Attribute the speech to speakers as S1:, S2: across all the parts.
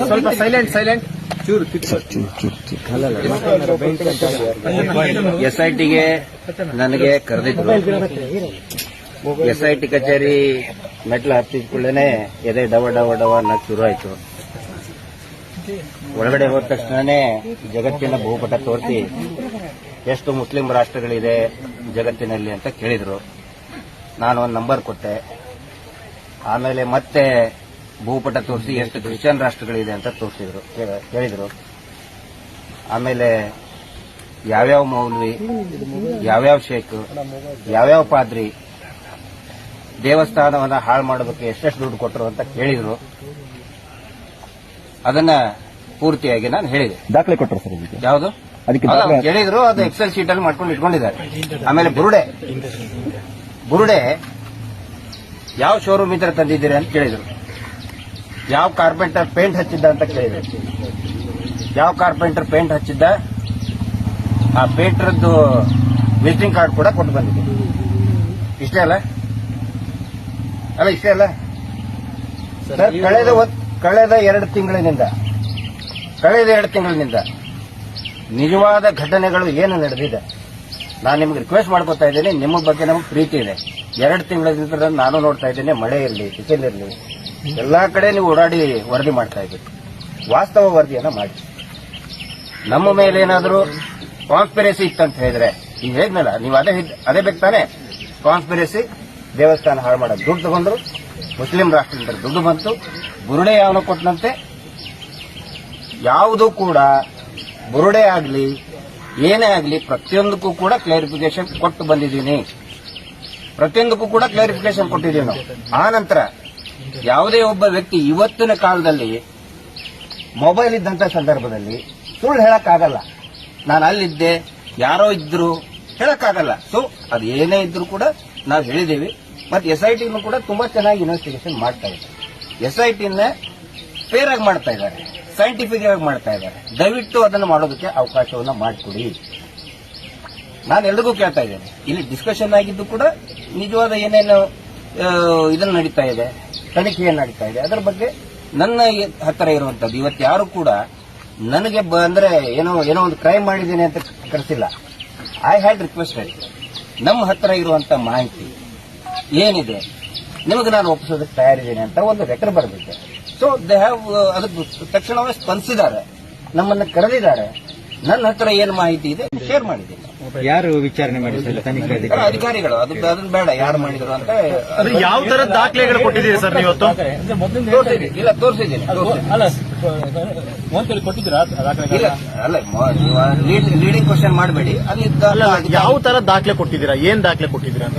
S1: ಸ್ವಲ್ಪ silent silent
S2: S I ಟಿಗೆ ನನಗೆ ಕರೆದಿದ್ರು. ಎಸ್ ಐ ಟಿ ಕಚೇರಿ ಮೆಟ್ಲು ಹತ್ತಿದ ಕೂಡಲೇ ಎದೆ ಡವ ಡವ ಡವ ಅನ್ನೋ ಶುರು ಆಯ್ತು. ಒಳಗಡೆ ಹೋದ ತಕ್ಷಣನೇ ಜಗತ್ತಿನ ಬಹುಪಟ ತೋರಿಸಿ ಎಷ್ಟು ಮುಸ್ಲಿಂ ರಾಷ್ಟ್ರಗಳಿದೆ ಜಗತ್ತಿನಲ್ಲಿ ಅಂತ ಕೇಳಿದ್ರು. ನಾನು ಒಂದು ನಂಬರ್ ಕೊಟ್ಟೆ. ಆಮೇಲೆ ಮತ್ತೆ ಭೂಪಟ ತೋರಿಸಿ ಎಷ್ಟು ಕ್ರಿಶ್ಚಿಯನ್ ರಾಷ್ಟ್ರಗಳಿದೆ ಅಂತ ತೋರಿಸಿದ್ರು. ಕೇಳಿದ್ರು. ಆಮೇಲೆ ಯಾವ್ಯಾವ ಮೌಲ್ವಿ ಯಾವ್ಯಾವ ಶೇಖ್ ಯಾವ್ಯಾವ ಪಾದ್ರಿ ದೇವಸ್ಥಾನವನ್ನ ಹಾಳು ಮಾಡೋದಕ್ಕೆ ಎಷ್ಟೆಷ್ಟು ದುಡ್ಡು ಕೊಟ್ಟರು ಅಂತ ಕೇಳಿದ್ರು. ಅದನ್ನ ಪೂರ್ತಿಯಾಗಿ ನಾನು ಹೇಳಿದೆ.
S3: ದಾಖಲೆ ಕೊಟ್ಟರು ಸರ್
S2: ಯಾವುದು?
S3: ಅದಕ್ಕೆ
S2: ಕೇಳಿದ್ರು ಅದು ಎಕ್ಸೆಲ್ ಶೀಟ್ ಅಲ್ಲಿ ಮಾಡ್ಕೊಂಡು ಇಟ್ಕೊಂಡಿದ್ದಾರೆ. ಆಮೇಲೆ ಬುರುಡೆ. ಬುರುಡೆ ಯಾವ ಶೋರೂಮ್ ಇದ್ರೆ ತಂದಿದ್ದೀರಿ ಅಂತ ಕೇಳಿದ್ರು. ಯಾವ ಕಾರ್ಪೆಂಟರ್ ಪೇಂಟ್ ಹಚ್ಚಿದ್ದ ಅಂತ ಕೇಳಿದ್ರು. ಯಾವ ಕಾರ್ಪೆಂಟರ್ ಪೇಂಟ್ ಹಚ್ಚಿದ್ದ? ಆ ಪೇಂಟರ್ದು ವಿಸಿಟಿಂಗ್ ಕಾರ್ಡ್ ಕೂಡ ಕೊಟ್ಟು ಬಂದಿದೆ. ಇಷ್ಟೇ ಅಲ್ಲ? ಅಲ್ಲ ಇಷ್ಟೇ ಅಲ್ಲ? ಸರ್ ಕಳೆದ ಕಳೆದ ಎರಡು ತಿಂಗಳಿನಿಂದ. ಕಳೆದ ಎರಡು ತಿಂಗಳಿನಿಂದ. ನಿಜವಾದ ಘಟನೆಗಳು ಏನು ನಡೆದಿದೆ? ನಾನು ನಿಮ್ಗೆ ರಿಕ್ವೆಸ್ಟ್ ಮಾಡ್ಕೊತಾ ಇದ್ದೀನಿ, ನಿಮ್ಮ ಬಗ್ಗೆ ನಮ್ಗೆ ಪ್ರೀತಿ ಇದೆ. ಎರಡು ತಿಂಗಳಿಂದ ನಾನು ನೋಡ್ತಾ ಇದ್ದೇನೆ, ಮಳೆ ಇರಲಿ ಬಿಸಿಲಿರಲಿ ಎಲ್ಲಾ ಕಡೆ ನೀವು ಓಡಾಡಿ ವರದಿ ಮಾಡ್ತಾ ಇದ್ದೀವಿ ವಾಸ್ತವ ವರದಿಯನ್ನು ಮಾಡಿ. ನಮ್ಮ ಮೇಲೆ ಏನಾದರೂ ಕಾನ್ಸ್ಪಿರಸಿ ಇತ್ತಂತ ಹೇಳಿದ್ರೆ, ನೀವು ಹೇಗ್ನಲ್ಲ ನೀವು ಅದೇ ಅದೇ ಬೇಕು ತಾನೆ? ಕಾನ್ಸ್ಪಿರಸಿ ದೇವಸ್ಥಾನ ಹಾಳು ಮಾಡೋದು ದುಡ್ಡು ತಗೊಂಡ್ರು, ಮುಸ್ಲಿಂ ರಾಷ್ಟ್ರದಿಂದ ದುಡ್ಡು ಬಂತು ಬುರುಡೆ ಯಾವನ ಕೊಟ್ಟನಂತೆ ಯಾವುದೂ ಕೂಡ ಬುರುಡೆ ಆಗಲಿ, ಏನೇ ಆಗಲಿ, ಪ್ರತಿಯೊಂದಕ್ಕೂ ಕೂಡ ಕ್ಲಾರಿಫಿಕೇಶನ್ ಕೊಟ್ಟು ಬಂದಿದ್ದೀನಿ. ಪ್ರತಿಯೊಂದಕ್ಕೂ ಕೂಡ ಕ್ಲಾರಿಫಿಕೇಶನ್ ಕೊಟ್ಟಿದ್ದೀವಿ ನಾವು. ಆ ನಂತರ ಯಾವುದೇ ಒಬ್ಬ ವ್ಯಕ್ತಿ ಇವತ್ತಿನ ಕಾಲದಲ್ಲಿ ಮೊಬೈಲ್ ಇದ್ದಂಥ ಸಂದರ್ಭದಲ್ಲಿ ಸುಳ್ಳು ಹೇಳಕ್ಕಾಗಲ್ಲ. ನಾನು ಅಲ್ಲಿದ್ದೆ, ಯಾರೋ ಇದ್ರು ಹೇಳಕ್ಕಾಗಲ್ಲ. ಸೊ ಅದು ಏನೇ ಇದ್ರೂ ಕೂಡ ನಾವು ಹೇಳಿದ್ದೀವಿ. ಮತ್ತು ಎಸ್ ಐ ಟಿನೂ ಕೂಡ ತುಂಬ ಚೆನ್ನಾಗಿ ಇನ್ವೆಸ್ಟಿಗೇಷನ್ ಮಾಡ್ತಾ ಇದ್ದಾರೆ ಎಸ್ ಐ ಟಿನ ಫೇರ್ ಆಗಿ ಮಾಡ್ತಾ ಇದ್ದಾರೆ. ಸೈಂಟಿಫಿಕ್ ಆಗಿ ಮಾಡ್ತಾ ಇದ್ದಾರೆ. ದಯವಿಟ್ಟು ಅದನ್ನು ಮಾಡೋದಕ್ಕೆ ಅವಕಾಶವನ್ನ ಮಾಡಿಕೊಡಿ. ನಾನು ಎಲ್ರಿಗೂ ಕೇಳ್ತಾ ಇದ್ದೇನೆ. ಇಲ್ಲಿ ಡಿಸ್ಕಷನ್ ಆಗಿದ್ದು ಕೂಡ ನಿಜವಾದ ಏನೇನು ಇದನ್ನು ನಡೀತಾ ಇದೆ ತನಿಖೆ ನಡೀತಾ ಇದೆ. ಅದರ ಬಗ್ಗೆ ನನ್ನ ಹತ್ತಿರ ಇರುವಂತದ್ದು, ಇವತ್ತು ಯಾರು ಕೂಡ ನನಗೆ ಅಂದ್ರೆ ಏನೋ ಏನೋ ಒಂದು ಕ್ರೈಮ್ ಮಾಡಿದ್ದೀನಿ ಅಂತ ಕರೆಸಿಲ್ಲ. ಐ ಹ್ಯಾಡ್ ರಿಕ್ವೆಸ್ಟೆಡ್ ನಮ್ಮ ಹತ್ತಿರ ಇರುವಂತ ಮಾಹಿತಿ ಏನಿದೆ? ನಿಮಗೆ ನಾನು ಒಪ್ಪಿಸೋದಕ್ಕೆ ತಯಾರಿದ್ದೇನೆ ಅಂತ ಒಂದು ಲೆಟರ್ ಬರೆದಿದ್ದೆ. ಸೊ ದೇ ಹ್ಯಾವ್ ಅದಕ್ಕೆ ತಕ್ಷಣವೇ ಸ್ಪಂದಿಸಿದ್ದಾರೆ. ನಮ್ಮನ್ನ ಕರೆದಿದ್ದಾರೆ. ನನ್ನ ಹತ್ರ ಏನು ಮಾಹಿತಿ ಇದೆ ಶೇರ್ ಮಾಡಿದ್ದೀನಿ.
S3: ಯಾರು ವಿಚಾರಣೆ ಮಾಡಿದ್ರು ತನಿಖೆ
S2: ಅಧಿಕಾರಿಗಳು. ಅದು ಅದನ್ನ ಬೇಡ ಯಾರು ಮಾಡಿದ್ರು ಅಂತ.
S1: ಅದು ಯಾವ ತರ ದಾಖಲೆಗಳು ಕೊಟ್ಟಿದ್ದೀರಿ ಸರ್ ನೀವು ಇವತ್ತು
S2: ತೋರಿಸಿದ್ದೀನಿ. ಇಲ್ಲ ತೋರಿಸಿದ್ದೀನಿ
S4: ಅಲ್ಲ ಕೊಟ್ಟಿದ್ದೀರಾ?
S2: ಇಲ್ಲ ಅಲ್ಲ ಲೀಡಿಂಗ್ ಕ್ವಶನ್ ಮಾಡಬೇಡಿ. ಅಲ್ಲಿ
S1: ಅಲ್ಲ ಯಾವ ತರ ದಾಖಲೆ ಕೊಟ್ಟಿದ್ದೀರಾ? ಏನ್ ದಾಖಲೆ ಕೊಟ್ಟಿದ್ದೀರಾ ಅಂತ?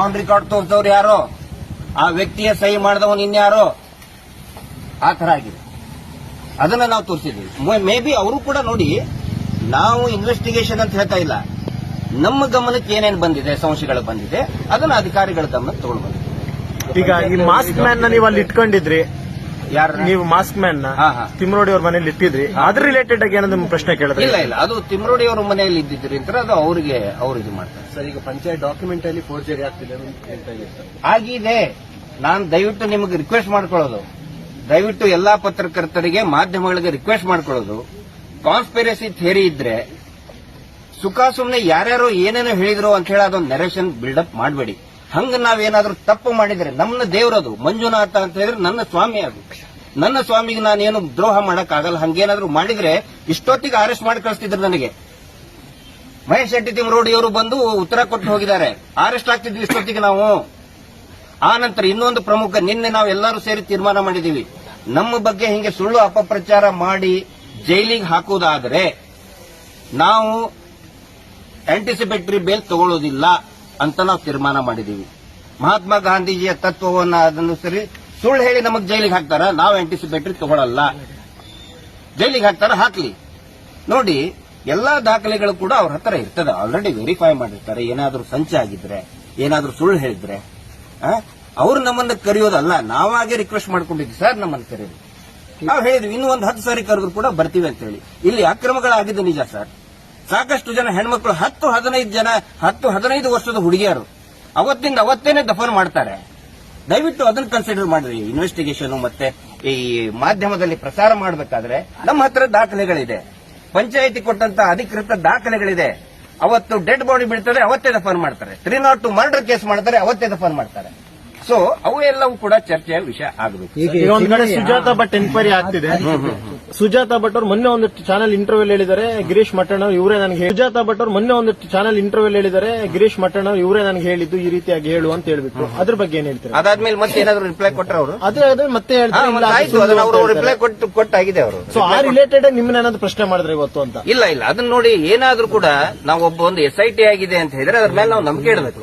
S2: ಆನ್ ರೆಕಾರ್ಡ್ ತೋರಿಸೋರು ಯಾರೋ? ಆ ವ್ಯಕ್ತಿಯ ಸಹಿ ಮಾಡಿದವನು ಇನ್ಯಾರೋ? ಆ ತರ ಆಗಿದೆ. ಅದನ್ನ ನಾವು ತೋರಿಸಿದ್ವಿ ಮೇ ಬಿ ಅವರು ಕೂಡ ನೋಡಿ, ನಾವು ಇನ್ವೆಸ್ಟಿಗೇಷನ್ ಅಂತ ಹೇಳ್ತಾ ಇಲ್ಲ. ನಮ್ಮ ಗಮನಕ್ಕೆ ಏನೇನು ಬಂದಿದೆ, ಸಂಶಯಗಳು ಬಂದಿದೆ, ಅದನ್ನ ಅಧಿಕಾರಿಗಳ ಗಮನಕ್ಕೆ ತಗೊಂಡು
S1: ಈಗ ಈ ಮಾಸ್ಕ್ ಮ್ಯಾನ್ ನೀವು ಅಲ್ಲಿ ಇಟ್ಕೊಂಡಿದ್ರಿ. ನೀವು ಮಾಸ್ಕ್
S2: ಮ್ಯಾನ್ನ
S1: ತಿಮ್ರೋಡಿ ಅವ್ರ ಮನೇಲಿ ಇಟ್ಟಿದ್ರಿ? ಅದ್ರ ರಿಲೇಟೆಡ್ ಆಗಿ ಏನೋ ನಿಮ್ಮ ಪ್ರಶ್ನೆ ಕೇಳಿದ್ರೆ?
S2: ಇಲ್ಲ ಇಲ್ಲ. ಅದು ತಿಮ್ರೋಡಿ ಅವ್ರ ಮನೆಯಲ್ಲಿ ಇದ್ದಿದ್ರಿ ಅಂತ ಅದು ಅವರಿಗೆ ಅವ್ರು ಇದು ಮಾಡ್ತಾರೆ.
S4: ಸರ್ ಈಗ ಪಂಚಾಯತ್ ಡಾಕ್ಯುಮೆಂಟ್ ಅಲ್ಲಿ ಫೋರ್ಜರಿ ಆಗ್ತಿದೆ ಅಂತ ಹೇಳ್ತಾ ಇದ್ದೀರಿ
S2: ಆಗಿದೆ. ನಾನು ದಯವಿಟ್ಟು ನಿಮಗೆ ರಿಕ್ವೆಸ್ಟ್ ಮಾಡ್ಕೊಳ್ಳೋದು. ದಯವಿಟ್ಟು ಎಲ್ಲಾ ಪತ್ರಕರ್ತರಿಗೆ ಮಾಧ್ಯಮಗಳಿಗೆ ರಿಕ್ವೆಸ್ಟ್ ಮಾಡ್ಕೊಳ್ಳೋದು. ಕಾನ್ಸ್ಪಿರಸಿ ಥಿಯರಿ ಇದ್ರೆ ಸುಖ ಸುಮ್ಮನೆ ಯಾರ್ಯಾರು ಏನೇನೋ ಹೇಳಿದ್ರು ಅಂತ ಹೇಳಿ ಅದೊಂದು ನೆರೇಷನ್ ಬಿಲ್ಡಪ್ ಮಾಡಬೇಡಿ. ಹಂಗ ನಾವೇನಾದ್ರೂ ತಪ್ಪು ಮಾಡಿದ್ರೆ ನಮ್ಮ ದೇವರದು, ಮಂಜುನಾಥ ಅಂತ ಹೇಳಿದ್ರೆ ನನ್ನ ಸ್ವಾಮಿ ಅದು. ನನ್ನ ಸ್ವಾಮಿಗೆ ನಾನೇನು ದ್ರೋಹ ಮಾಡಕ್ ಆಗಲ್ಲ ಹಂಗೇನಾದ್ರೂ ಮಾಡಿದ್ರೆ ಇಷ್ಟೊತ್ತಿಗೆ ಅರೆಸ್ಟ್ ಮಾಡಿ ಕಳಿಸ್ತಿದ್ರು ನನಗೆ. ಮಹೇಶ್ ಶೆಟ್ಟಿ ತಿಮ್ಮರೋಡಿಯವರು ಬಂದು ಉತ್ತರ ಕೊಟ್ಟು ಹೋಗಿದ್ದಾರೆ. ಅರೆಸ್ಟ್ ಆಗ್ತಿದ್ವಿ ಇಷ್ಟೊತ್ತಿಗೆ ನಾವು. ಆ ನಂತರ ಇನ್ನೊಂದು ಪ್ರಮುಖ, ನಿನ್ನೆ ನಾವು ಎಲ್ಲರೂ ಸೇರಿ ತೀರ್ಮಾನ ಮಾಡಿದೀವಿ ನಮ್ಮ ಬಗ್ಗೆ ಹಿಂಗೆ ಸುಳ್ಳು ಅಪಪ್ರಚಾರ ಮಾಡಿ ಜೈಲಿಗೆ ಹಾಕುವುದಾದರೆ ನಾವು ಆಂಟಿಸಿಪೇಟರಿ ಬೇಲ್ ತಗೊಳ್ಳೋದಿಲ್ಲ ಅಂತ ನಾವು ತೀರ್ಮಾನ ಮಾಡಿದೀವಿ ಮಹಾತ್ಮ ಗಾಂಧೀಜಿಯ ತತ್ವವನ್ನು ಅದನ್ನು ಸರಿ ಸುಳ್ಳು ಹೇಳಿ ನಮಗೆ ಜೈಲಿಗೆ ಹಾಕ್ತಾರ, ನಾವು ಆಂಟಿಸಿಪೇಟರಿ ತಗೊಳ್ಳಲ್ಲ ಜೈಲಿಗೆ ಹಾಕ್ತಾರ, ಹಾಕ್ಲಿ. ನೋಡಿ, ಎಲ್ಲಾ ದಾಖಲೆಗಳು ಕೂಡ ಅವ್ರ ಹತ್ರ ಇರ್ತದೆ ಆಲ್ರೆಡಿ ವೆರಿಫೈ ಮಾಡಿರ್ತಾರೆ, ಏನಾದರೂ ಸಂಚೆ ಆಗಿದ್ರೆ, ಏನಾದರೂ ಸುಳ್ಳು ಹೇಳಿದ್ರೆ. ಅವ್ರು ನಮ್ಮನ್ನ ಕರೆಯೋದಲ್ಲ, ನಾವಾಗೆ ರಿಕ್ವೆಸ್ಟ್ ಮಾಡ್ಕೊಂಡಿದ್ವಿ ಸರ್ ನಮ್ಮನ್ನು ಕರೆಯೋದು. ನಾವು ಹೇಳಿದ್ವಿ, ಇನ್ನೂ ಒಂದು ಹತ್ತು ಸಾರಿ ಕರೆದ್ರು ಕೂಡ ಬರ್ತೀವಿ ಅಂತ ಹೇಳಿ ಇಲ್ಲಿ ಅಕ್ರಮಗಳಾಗಿದ್ದು ನಿಜ ಸರ್ ಸಾಕಷ್ಟು ಜನ ಹೆಣ್ಮಕ್ಳು ಹತ್ತು ಹದಿನೈದು ಜನ ಹತ್ತು ಹದಿನೈದು ವರ್ಷದ ಹುಡುಗಿಯರು. ಅವತ್ತಿಂದ ಅವತ್ತೇನೆ ದಫನ್ ಮಾಡ್ತಾರೆ. ದಯವಿಟ್ಟು ಅದನ್ನ ಕನ್ಸಿಡರ್ ಮಾಡ್ರಿ. ಇನ್ವೆಸ್ಟಿಗೇಷನ್ ಮತ್ತೆ ಈ ಮಾಧ್ಯಮದಲ್ಲಿ ಪ್ರಸಾರ ಮಾಡಬೇಕಾದ್ರೆ ನಮ್ಮ ಹತ್ರ ದಾಖಲೆಗಳಿದೆ. ಪಂಚಾಯಿತಿ ಕೊಟ್ಟಂತ ಅಧಿಕೃತ ದಾಖಲೆಗಳಿದೆ. ಅವತ್ತು ಡೆಡ್ ಬಾಡಿ ಬಿಡ್ತಾರೆ ಅವತ್ತೇ ದಫನ್ ಮಾಡ್ತಾರೆ. Three nought two murder case ಮಾಡ್ತಾರೆ ಅವತ್ತೇ ದಫನ್ ಮಾಡ್ತಾರೆ. ಸೊ ಅವು ಎಲ್ಲವೂ ಕೂಡ ಚರ್ಚೆಯ ವಿಷಯ ಆಗಬೇಕು.
S1: ಈಗ ಒಂದ್ ಕಡೆ ಸುಜಾತ ಭಟ್ ಎನ್ಕ್ವೈರಿ ಆಗ್ತಿದೆ. ಸುಜಾತ ಭಟ್ ಅವರು ಮೊನ್ನೆ ಒಂದು ಚಾನಲ್ ಇಂಟರ್ವ್ಯೂ ಹೇಳಿದ್ದಾರೆ. ಗಿರೀಶ್ ಮಟ್ಟಣ್ಣ ಇವರೇ ನನಗೆ ಸುಜಾತ ಭಟ್ ಅವರು ಮೊನ್ನೆ ಒಂದು ಚಾನಲ್ ಇಂಟರ್ವ್ಯೂ ಹೇಳಿದ್ದಾರೆ. ಗಿರೀಶ್ ಮಟ್ಟಣ್ಣ ಇವರೇ ನನಗೆ ಹೇಳಿದ್ದು ಈ ರೀತಿಯಾಗಿ ಹೇಳು ಅಂತ ಹೇಳ್ಬಿಟ್ಟು. ಅದ್ರ ಬಗ್ಗೆ ಏನ್ ಹೇಳ್ತಾರೆ?
S2: ಅದಾದ್ಮೇಲೆ ಮತ್ತೆ ಏನಾದ್ರು ರಿಪ್ಲೈ ಕೊಟ್ಟರೆ ಅವರು?
S1: ಅದೇ ಅದೇ ಮತ್ತೆ ಹೇಳ್ತಾರೆ.
S2: ರಿಪ್ಲೈ ಕೊಟ್ಟು ಕೊಟ್ಟಾಗಿದೆ ಅವರು.
S1: ಸೊ ಆ ರಿಲೇಟೆಡ್ ನಿಮ್ಮನ್ನ ಏನಾದ್ರು ಪ್ರಶ್ನೆ ಮಾಡಿದ್ರೆ ಇವತ್ತು ಅಂತ?
S2: ಇಲ್ಲ ಇಲ್ಲ. ಅದನ್ನ ನೋಡಿ ಏನಾದ್ರೂ ಕೂಡ ನಾವು ಒಬ್ಬ ಒಂದು ಎಸ್ ಐ ಟಿ ಆಗಿದೆ ಅಂತ ಹೇಳಿದ್ರೆ ಅದ್ರ ಮೇಲೆ ನಾವು ನಂಬಿಕೆ ಇಡಬೇಕು.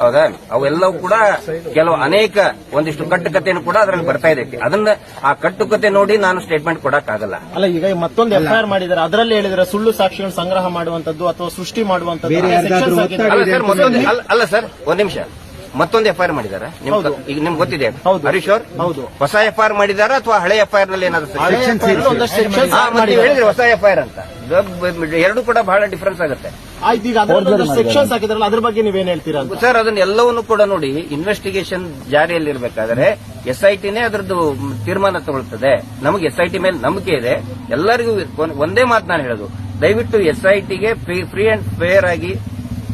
S2: ಹೌದಾ? ಅವೆಲ್ಲವೂ ಕೂಡ ಕೆಲವು ಅನೇಕ ಒಂದಿಷ್ಟು ಕಟ್ಟುಕತೆಯನ್ನು ಕೂಡ ಅದರಲ್ಲಿ ಬರ್ತಾ ಇದೆ. ಅದನ್ನ ಆ ಕಟ್ಟುಕತೆ ನೋಡಿ ನಾನು ಸ್ಟೇಟ್ಮೆಂಟ್ ಕೊಡಕ್ಕಾಗಲ್ಲ.
S1: ಅಲ್ಲ ಈಗ ಮತ್ತೊಂದು ಎಫ್ಐಆರ್ ಮಾಡಿದ್ದಾರೆ ಅದರಲ್ಲಿ ಹೇಳಿದ್ರೆ ಸುಳ್ಳು ಸಾಕ್ಷಿಗಳು ಸಂಗ್ರಹ ಮಾಡುವಂತದ್ದು ಅಥವಾ ಸೃಷ್ಟಿ ಮಾಡುವಂತದ್ದು.
S2: ಅಲ್ಲ ಸರ್ ಒಂದ್ ನಿಮಿಷ. ಮತ್ತೊಂದು ಎಫ್ಐಆರ್ ಮಾಡಿದಾರ. ಈಗ ನಿಮ್ಗೆ ಗೊತ್ತಿದೆ
S1: ಹೌದು.
S2: ಹರೀಶ್ ಅವ್ರ?
S1: ಹೌದು.
S2: ಹೊಸ ಎಫ್ಐಆರ್ ಮಾಡಿದಾರ ಅಥವಾ ಹಳೆ ಎಫ್ಐಆರ್ನಲ್ಲಿ ಏನಾದ್ರು. ಹೇಳಿದ್ರಿ ಹೊಸ ಎಫ್ಐಆರ್ ಅಂತ. ಎರಡು ಕೂಡ ಬಹಳ ಡಿಫರೆನ್ಸ್ ಆಗುತ್ತೆ.
S1: ಆಯ್ತು ಈಗ ಅದರಲ್ಲಿ ಸೆಕ್ಷನ್ಸ್ ಹಾಕಿದ್ರಲ್ಲ ಅದ್ರ ಬಗ್ಗೆ ನೀವೇನ್ ಹೇಳ್ತೀರಾ
S2: ಸರ್ ಅದನ್ನ ಎಲ್ಲವನ್ನು ಕೂಡ ನೋಡಿ ಇನ್ವೆಸ್ಟಿಗೇಷನ್ ಜಾರಿಯಲ್ಲಿರ್ಬೇಕಾದ್ರೆ ಎಸ್ ಐ ಟಿನೇ ಅದರದ್ದು ತೀರ್ಮಾನ ತಗೊಳ್ತದೆ. ನಮಗೆ ಎಸ್ ಐ ಟಿ ಮೇಲೆ ನಂಬಿಕೆ ಇದೆ. ಎಲ್ಲರಿಗೂ ಒಂದ್- ಒಂದೇ ಮಾತು ನಾನು ಹೇಳೋದು. ದಯವಿಟ್ಟು ಎಸ್ ಐ ಟಿಗೆ ಫ್ರೀ ಅಂಡ್ ಫೇರ್ ಆಗಿ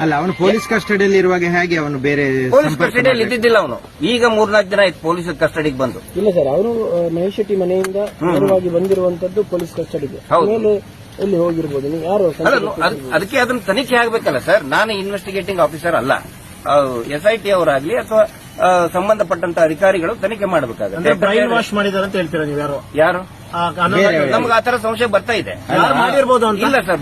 S3: ಅಲ್ಲ ಅವನು ಪೊಲೀಸ್ ಕಸ್ಟಡಿಯಲ್ಲಿ ಇರುವಾಗ ಹೇಗೆ ಅವನು ಬೇರೆ
S2: ಪೊಲೀಸ್ ಕಸ್ಟಡಿಯಲ್ಲಿ ಇದ್ದಿದ್ದಿಲ್ಲ ಅವನು. ಈಗ ಮೂರ್ನಾಲ್ಕು ದಿನ ಆಯ್ತು ಪೊಲೀಸ್ ಕಸ್ಟಡಿಗೆ ಬಂದು.
S5: ಇಲ್ಲ ಸರ್ ಅವರು ಮಹೇಶ್ ಶೆಟ್ಟಿ ಮನೆಯಿಂದ ನೇರವಾಗಿ ಬಂದಿರುವಂತದ್ದು ಪೊಲೀಸ್ ಕಸ್ಟಡಿಗೆ. ಮೇಲೆ ಎಲ್ಲಿ ಹೋಗಿರ್ಬೋದು? ನೀವು ಯಾರು
S2: ಅಲ್ಲ ಅದಕ್ಕೆ ಅದನ್ನ ತನಿಖೆ ಆಗ್ಬೇಕಲ್ಲ ಸರ್. ನಾನು ಇನ್ವೆಸ್ಟಿಗೇಟಿಂಗ್ ಆಫೀಸರ್ ಅಲ್ಲ. ಎಸ್ಐಟಿ ಐ ಟಿ ಅವರಾಗ್ಲಿ ಅಥವಾ ಸಂಬಂಧಪಟ್ಟಂತ ಅಧಿಕಾರಿಗಳು ತನಿಖೆ
S1: ಮಾಡಬೇಕಾಗುತ್ತೆ. ಬ್ರೈನ್ ವಾಶ್ ಮಾಡಿದಾರೆ ಅಂತ ಹೇಳ್ತೀರಾ ನೀವು ಯಾರು?
S2: ಯಾರು? ನಮ್ಗೆ ಆತರ ಸಂಶಯ ಬರ್ತಾ ಇದೆ.
S1: ಮಾಡಿರ್ಬೋದು
S2: ಇಲ್ಲ ಸರ್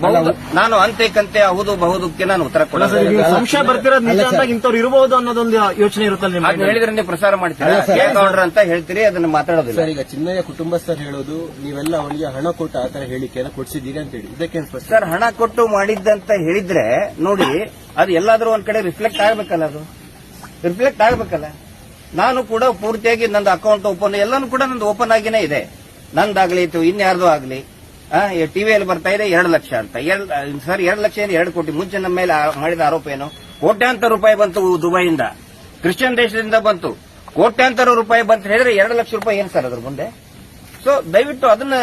S2: ನಾನು ಅಂತೆ ಕಂತೆ ಹೌದು ಬಹುದಕ್ಕೆ ನಾನು ಉತ್ತರ ಕೊಡಲ್ಲ
S1: ಸಂಶಯ ಬರ್ತಿರೋದು ನಿಜ ಅಂದಾಗ ಇಂಥವ್ರು ಇರಬಹುದು ಅನ್ನೋದೊಂದು ಯೋಚನೆ ಇರುತ್ತಲ್ಲ
S2: ಹೇಳಿದ್ರೆ ನೀವು ಪ್ರಸಾರ ಮಾಡ್ತೀರಾ? ಆರ್ಡರ್ ಅಂತ ಹೇಳ್ತೀರಿ ಅದನ್ನ ಮಾತಾಡೋದಿಲ್ಲ.
S4: ಸರ್ ಈಗ ಚಿನ್ನಯ್ಯ ಕುಟುಂಬಸ್ಥರು ಹೇಳೋದು ನೀವೆಲ್ಲ ಅವನಿಗೆ ಹಣ ಕೊಟ್ಟು ಆತರ ಹೇಳಿಕೆ ಹೇಳಿಕೆಯನ್ನು ಕೊಡ್ಸಿದ್ದೀರಿ ಅಂತ ಹೇಳಿ. ಇದಕ್ಕೆ ಸ್ಪಷ್ಟ
S2: ಸರ್ ಹಣ ಕೊಟ್ಟು ಮಾಡಿದ್ದಂತ ಹೇಳಿದ್ರೆ ನೋಡಿ ಅದು ಎಲ್ಲಾದ್ರೂ ಒಂದ್ ಕಡೆ ರಿಫ್ಲೆಕ್ಟ್ ಆಗ್ಬೇಕಲ್ಲ ಅದು. ರಿಫ್ಲೆಕ್ಟ್ ಆಗಬೇಕಲ್ಲ. ನಾನು ಕೂಡ ಪೂರ್ತಿಯಾಗಿ ನಂದು ಅಕೌಂಟ್ ಓಪನ್ ಎಲ್ಲಾನು ಕೂಡ ನಂದು ಓಪನ್ ಆಗಿನೇ ಇದೆ. ನಂದಾಗ್ಲಿ ಇತ್ತು ಇನ್ಯಾರ್ದು ಆಗ್ಲಿ ಟಿವಿಯಲ್ಲಿ ಬರ್ತಾ ಇದೆ ಎರಡು ಲಕ್ಷ ಅಂತ. ಸರ್ ಎರಡು ಲಕ್ಷ ಏನು ಎರಡು ಕೋಟಿ. ಮುಂಚೆ ನಮ್ಮ ಮೇಲೆ ಮಾಡಿದ ಆರೋಪ ಏನು? ಕೋಟ್ಯಾಂತರ ರೂಪಾಯಿ ಬಂತು ದುಬೈಯಿಂದ. ಕ್ರಿಶ್ಚಿಯನ್ ದೇಶದಿಂದ ಬಂತು. ಕೋಟ್ಯಾಂತರ ರೂಪಾಯಿ ಬಂತ. ಹೇಳಿದ್ರೆ ಎರಡು ಲಕ್ಷ ರೂಪಾಯಿ ಏನು ಸರ್ ಅದ್ರ ಮುಂದೆ? ಸೊ ದಯವಿಟ್ಟು ಅದನ್ನ